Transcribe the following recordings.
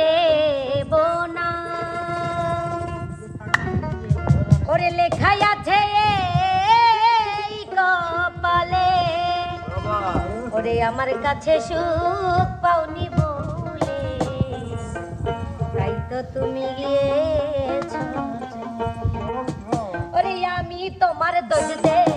দেব না। ওরে লেখাই আছে কপালে। ওরে আমার কাছে সুখ পাওনি বলে। তাই তো তুমি গিয়েছ। ওরে আমি তোমার দোষ দেব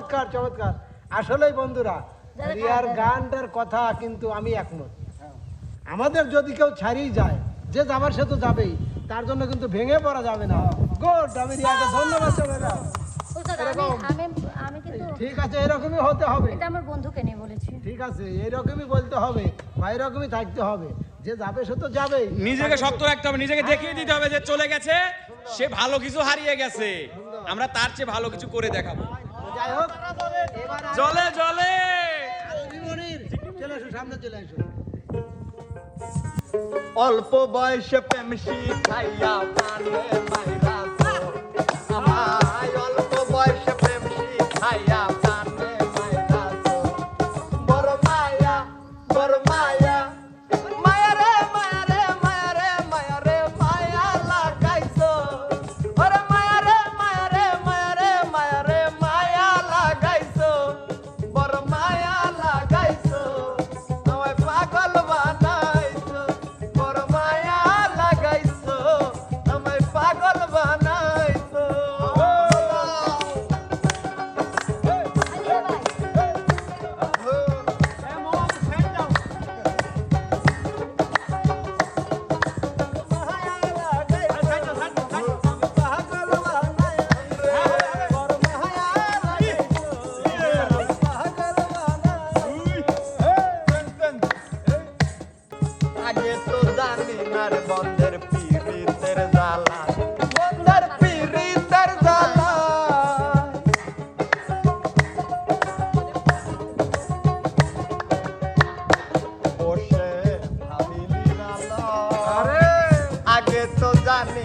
চমৎকার চমৎকার। আসলেই বন্ধুরা রিয়ার গানটার কথা কিন্তু আমি একমত। আমাদের যদি কেউ ছাড়িয়ে যায় যে যাবার সে তো যাবেই তার জন্য কিন্তু ভেঙে পড়া যাবে না। গুড আমি রিয়াকে ধন্যবাদ জানালাম উস্তাদ, আমি এরকম। আমি আমি কিন্তু ঠিক আছে এরকমই হতে হবে। এটা আমার বন্ধুকে নিয়ে বলেছি। ঠিক আছে এইরকমই বলতে হবে বা এরকমই থাকতে হবে। যে যাবে সে তো যাবেই। নিজেকে শক্ত রাখতে হবে নিজেকে দেখিয়ে দিতে হবে যে চলে গেছে সে ভালো কিছু হারিয়ে গেছে। আমরা তার চেয়ে ভালো কিছু করে দেখাবো। যাই হোক জলে! জলে চলে এসো সামনে চলে এসো অল্প বয়সে প্রেম শিখাইয়া প্রাণে মাইরা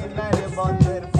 জানি না রে বন্ধের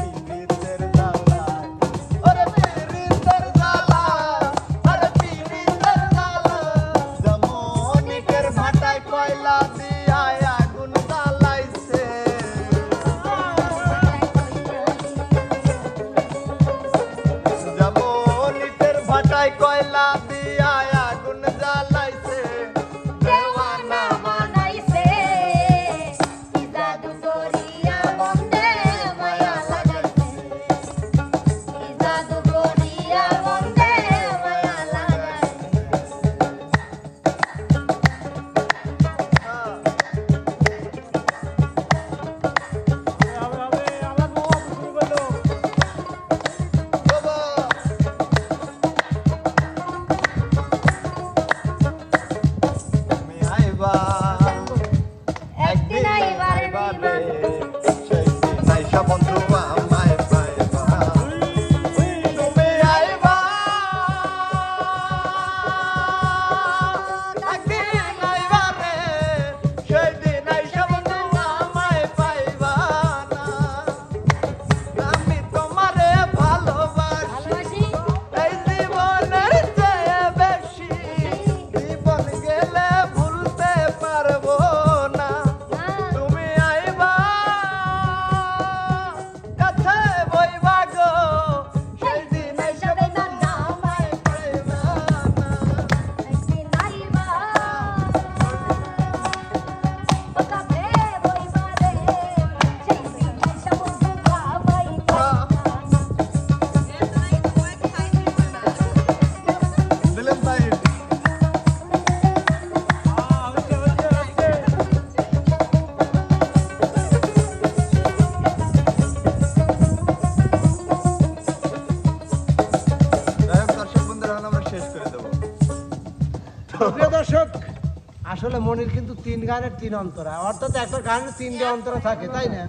গানের তিন অন্তরা অর্থাৎ একটা গানের তিনটে অন্তরা থাকে তাই না?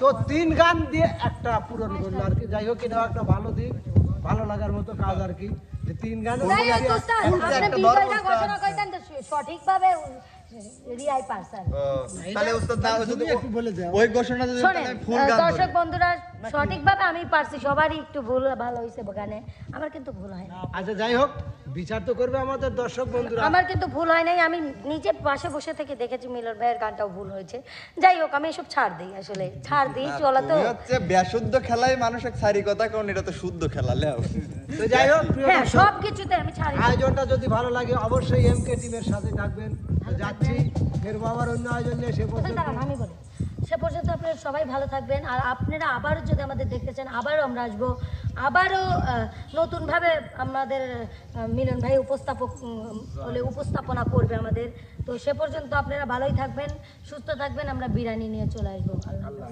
তো তিন গান দিয়ে একটা পূরণ করল আর কি। যাই হোক এটাও একটা ভালো দিক ভালো লাগার মতো কাজ আর কি। তিন গান সঠিকভাবে রিয়াই পারছেন তাহলে উস্তাদ না যদি একটু বলে দাও। ওই ঘোষণা যদি তাহলে ফুল গান দর্শক বন্ধুরা সঠিকভাবে আমি পারছি সবারই একটু ভুল ভালো হয়েছে গানে আমার কিন্তু ভুল হয় না। আচ্ছা যাই হোক বিচার তো করবে আমাদের দর্শক বন্ধুরা। আমার কিন্তু ভুল হয় নাই আমি নিচে পাশে বসে থেকে দেখেছি মিলন ভাইয়ের গানটাও ভুল হয়েছে। যাই হোক আমি এসব ছাড় দিই আসলে। ছাড় দিই চলা তো। হচ্ছে বেশুদ্ধ খেলাই মানুষের সারি কথা কারণ এটা তো শুদ্ধ খেলা লেও। তো যাই হোক হ্যাঁ দর্শক সব কিছুতে আমি ছাড়ি। আয়োজনটা যদি ভালো লাগে অবশ্যই এমকে টিমের সাথে থাকবেন। যাচ্ছি। ফের বাবার সে পর্যন্ত আমি বলি। সে পর্যন্ত আপনারা সবাই ভালো থাকবেন। আর আপনারা আবারও যদি আমাদের দেখতে চান আবারও আমরা আসব। আবারও নতুনভাবে আমাদের মিলন ভাই উপস্থাপক বলে উপস্থাপনা করবে আমাদের। তো সে পর্যন্ত আপনারা ভালোই থাকবেন সুস্থ থাকবেন। আমরা বিরিয়ানি নিয়ে চলে আসব। আল্লাহ।